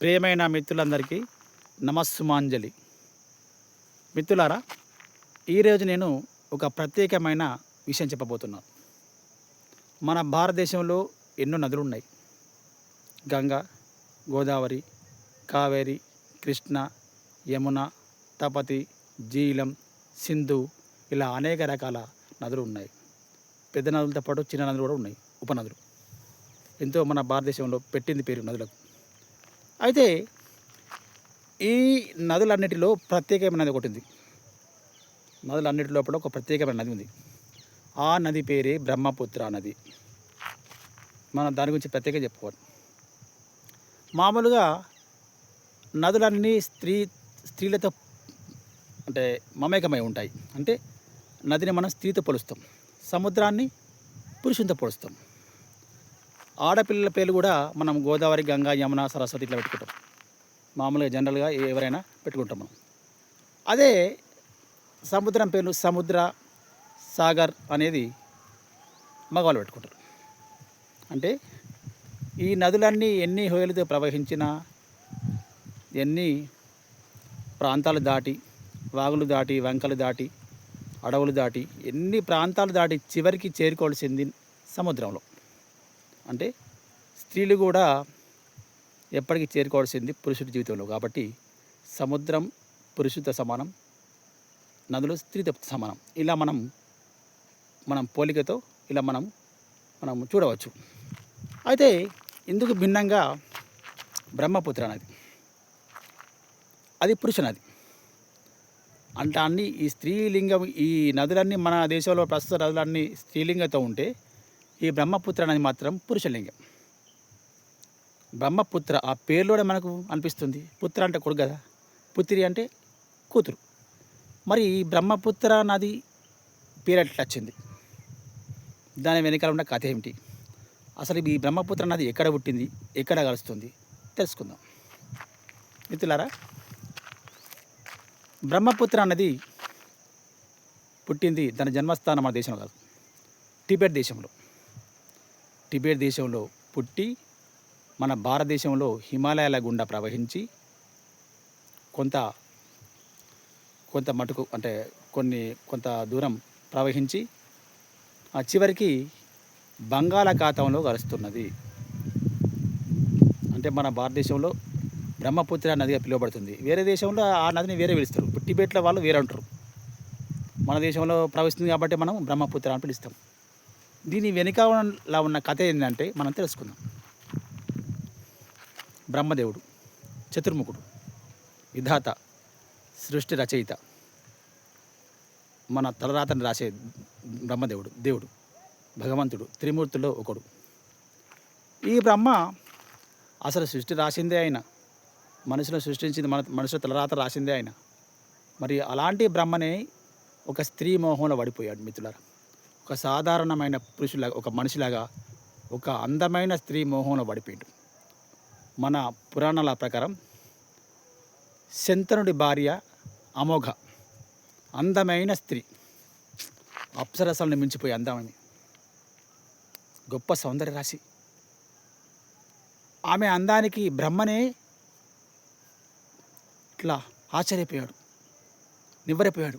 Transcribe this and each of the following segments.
ప్రియమైన మిత్రులందరికీ నమస్సుమాంజలి. మిత్రులారా ఈరోజు నేను ఒక ప్రత్యేకమైన విషయం చెప్పబోతున్నాను. మన భారతదేశంలో ఎన్నో నదులు ఉన్నాయి గంగా గోదావరి కావేరి కృష్ణ యమున తపతి జీలం సింధు ఇలా అనేక రకాల నదులు ఉన్నాయి పెద్ద నదులతో పాటు చిన్న నదులు కూడా ఉన్నాయి ఉపనదులు. ఎంతో మన భారతదేశంలో పెట్టింది పేరు నదులకు. అయితే ఈ నదులన్నిటిలో ప్రత్యేకమైన నది ఒకటి ఉంది. నదులన్నిటి లోపల ఒక ప్రత్యేకమైన నది ఉంది. ఆ నది పేరే బ్రహ్మపుత్ర నది. మనం దాని గురించి ప్రత్యేకంగా చెప్పుకోవాలి. మామూలుగా నదులన్నీ స్త్రీ స్త్రీలతో అంటే మమేకమై ఉంటాయి. అంటే నదిని మనం స్త్రీతో పోలుస్తాం. సముద్రాన్ని పురుషునితో పోలుస్తాం. ఆడపిల్లల పేర్లు కూడా మనం గోదావరి గంగా యమున సరస్వతి ఇట్లా పెట్టుకుంటాం. మామూలుగా జనరల్గా ఎవరైనా పెట్టుకుంటాం మనం. అదే సముద్రం పేర్లు సముద్ర సాగర్ అనేది మగవాళ్ళు పెట్టుకుంటారు. అంటే ఈ నదులన్నీ ఎన్ని హోయలతో ప్రవహించినా ఎన్ని ప్రాంతాలు దాటి వాగులు దాటి వంకలు దాటి అడవులు దాటి ఎన్ని ప్రాంతాలు దాటి చివరికి చేరుకోవాల్సింది సముద్రంలో. అంటే స్త్రీలు కూడా ఎప్పటికీ చేరుకోవాల్సింది పురుషుడి జీవితంలో. కాబట్టి సముద్రం పురుషుడితో సమానం నదులు స్త్రీతో సమానం. ఇలా మనం మనం పోలికతో ఇలా మనం మనం చూడవచ్చు. అయితే ఇందుకు భిన్నంగా బ్రహ్మపుత్ర నది. అది పురుష నది. అంటే అన్ని ఈ స్త్రీలింగం ఈ నదులన్నీ మన దేశంలో ప్రస్తుత నదులన్నీ స్త్రీలింగంతో ఉంటే ఈ బ్రహ్మపుత్ర అనేది మాత్రం పురుషలింగం. బ్రహ్మపుత్ర ఆ పేరులోనే మనకు అనిపిస్తుంది. పుత్ర అంటే కొడుకు కదా. పుత్రి అంటే కూతురు. మరి ఈ బ్రహ్మపుత్ర నది పేరు ఎట్లా వచ్చింది? దాని వెనకాల ఉన్న కథ ఏమిటి? అసలు ఈ బ్రహ్మపుత్ర నది ఎక్కడ పుట్టింది? ఎక్కడ కలుస్తుంది? తెలుసుకుందాం. మిత్రులారా బ్రహ్మపుత్ర నది పుట్టింది తన జన్మస్థానం మన దేశంలో కాదు. టిబెట్ దేశంలో. టిబెట్ దేశంలో పుట్టి మన భారతదేశంలో హిమాలయాల గుండా ప్రవహించి కొంత కొంత మటుకు అంటే కొన్ని కొంత దూరం ప్రవహించి ఆ చివరికి బంగాళాఖాతంలో కలుస్తున్నది. అంటే మన భారతదేశంలో బ్రహ్మపుత్ర నదిగా పిలువబడుతుంది. వేరే దేశంలో ఆ నదిని వేరే పిలుస్తారు. టిబెట్లో వాళ్ళు వేరే అంటారు మన దేశంలో ప్రవహిస్తుంది కాబట్టి మనం బ్రహ్మపుత్ర అని పిలుస్తాం. దీని వెనుకలా ఉన్న కథ ఏంటంటే మనం తెలుసుకుందాం. బ్రహ్మదేవుడు చతుర్ముఖుడు విధాత సృష్టి రచయిత మన తలరాతని రాసే బ్రహ్మదేవుడు దేవుడు భగవంతుడు త్రిమూర్తుల్లో ఒకడు. ఈ బ్రహ్మ అసలు సృష్టి రాసిందే ఆయన. మనుషులను సృష్టించింది మన మనుషుల తలరాత రాసిందే ఆయన. మరి అలాంటి బ్రహ్మనే ఒక స్త్రీ మోహంలో పడిపోయాడు మిత్రులారా. ఒక సాధారణమైన పురుషులాగా ఒక మనిషిలాగా ఒక అందమైన స్త్రీ మోహంలో పడిపోయాడు. మన పురాణాల ప్రకారం శంతనుడి భార్య అమోఘ అందమైన స్త్రీ. అప్సరసలను మించిపోయి అందమని గొప్ప సౌందర్య రాశి. ఆమె అందానికి బ్రహ్మనే ఇట్లా ఆశ్చర్యపోయాడు. నివ్వరిపోయాడు.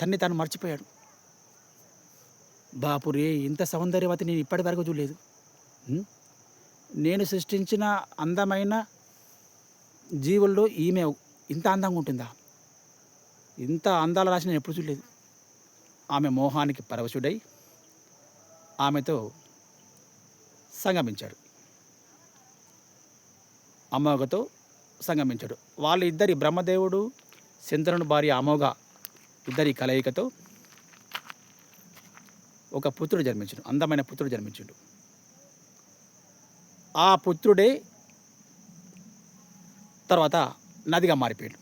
తన్ని తాను మర్చిపోయాడు. బాపురే ఇంత సౌందర్యవతి నేను ఇప్పటి వరకు చూడలేదు. నేను సృష్టించిన అందమైన జీవుల్లో ఈమె ఇంత అందంగా ఉంటుందా? ఇంత అందాల రాసి నేను ఎప్పుడు చూడలేదు. ఆమె మోహానికి పరవశుడై ఆమెతో సంగమించాడు. అమోఘతో సంగమించాడు. వాళ్ళిద్దరి బ్రహ్మదేవుడు చంద్రుని భార్య అమోఘ ఇద్దరి కలయికతో ఒక పుత్రుడు జన్మించాడు అందమైన పుత్రుడు జన్మించాడు. ఆ పుత్రుడే తర్వాత నదిగా మారిపోయాడు.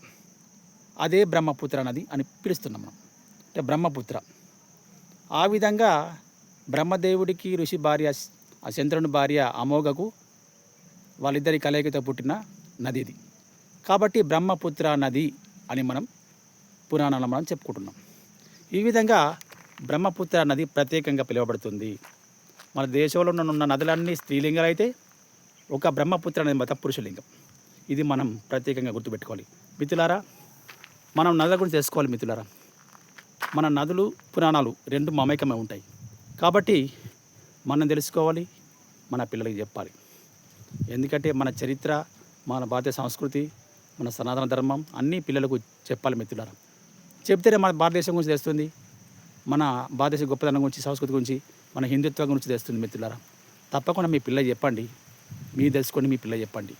అదే బ్రహ్మపుత్ర నది అని పిలుస్తున్నాం మనం. అంటే బ్రహ్మపుత్ర. ఆ విధంగా బ్రహ్మదేవుడికి ఋషి భార్య ఆ చంద్రుని భార్య అమోఘకు వాళ్ళిద్దరి కలయికతో పుట్టిన నది ఇది కాబట్టి బ్రహ్మపుత్ర నది అని మనం పురాణాలను మనం చెప్పుకుంటున్నాం. ఈ విధంగా బ్రహ్మపుత్ర నది ప్రత్యేకంగా పిలువబడుతుంది. మన దేశంలో ఉన్న నదులన్నీ స్త్రీలింగాలు అయితే ఒక బ్రహ్మపుత్ర అనేది మత పురుషలింగం. ఇది మనం ప్రత్యేకంగా గుర్తుపెట్టుకోవాలి. మిత్రులారా మనం నదుల గురించి తెలుసుకోవాలి మిత్రులారా. మన నదులు పురాణాలు రెండు మమేకమై ఉంటాయి. కాబట్టి మనం తెలుసుకోవాలి మన పిల్లలకి చెప్పాలి. ఎందుకంటే మన చరిత్ర మన భారతీయ సంస్కృతి మన సనాతన ధర్మం అన్నీ పిల్లలకు చెప్పాలి మిత్రులారా. చెప్తేనే మన భారతదేశం గురించి తెలుస్తుంది. మన భారతదేశ గొప్పతనం గురించి సంస్కృతి గురించి మన హిందుత్వం గురించి తెలుస్తుంది మిత్రులారా. తప్పకుండా మీ పిల్ల చెప్పండి. మీరు తెలుసుకొని మీ పిల్ల చెప్పండి.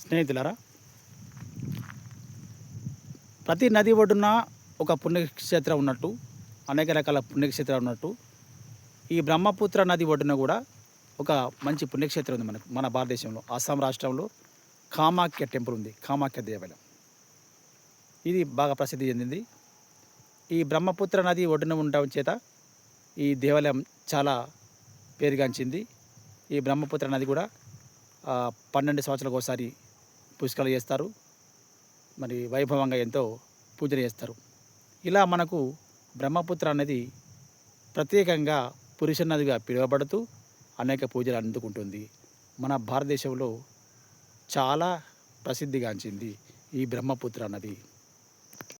స్నేహితులారా ప్రతి నది ఒడ్డున ఒక పుణ్యక్షేత్రం ఉన్నట్టు అనేక రకాల పుణ్యక్షేత్రాలు ఉన్నట్టు ఈ బ్రహ్మపుత్ర నది ఒడ్డున కూడా ఒక మంచి పుణ్యక్షేత్రం ఉంది మనకు మన భారతదేశంలో అస్సాం రాష్ట్రంలో కామాఖ్య టెంపుల్ ఉంది కామాఖ్య దేవాలయం. ఇది బాగా ప్రసిద్ధి చెందింది. ఈ బ్రహ్మపుత్ర నది ఒడ్డున ఉండడం చేత ఈ దేవాలయం చాలా పేరుగాంచింది. ఈ బ్రహ్మపుత్ర నది కూడా పన్నెండు సంవత్సరాలకు ఒకసారి పుష్కలు చేస్తారు. మరి వైభవంగా ఎంతో పూజలు చేస్తారు. ఇలా మనకు బ్రహ్మపుత్ర అనేది ప్రత్యేకంగా పురుష నదిగా పిలువబడుతూ అనేక పూజలు అందుకుంటుంది. మన భారతదేశంలో చాలా ప్రసిద్ధిగాంచింది ఈ బ్రహ్మపుత్ర నది.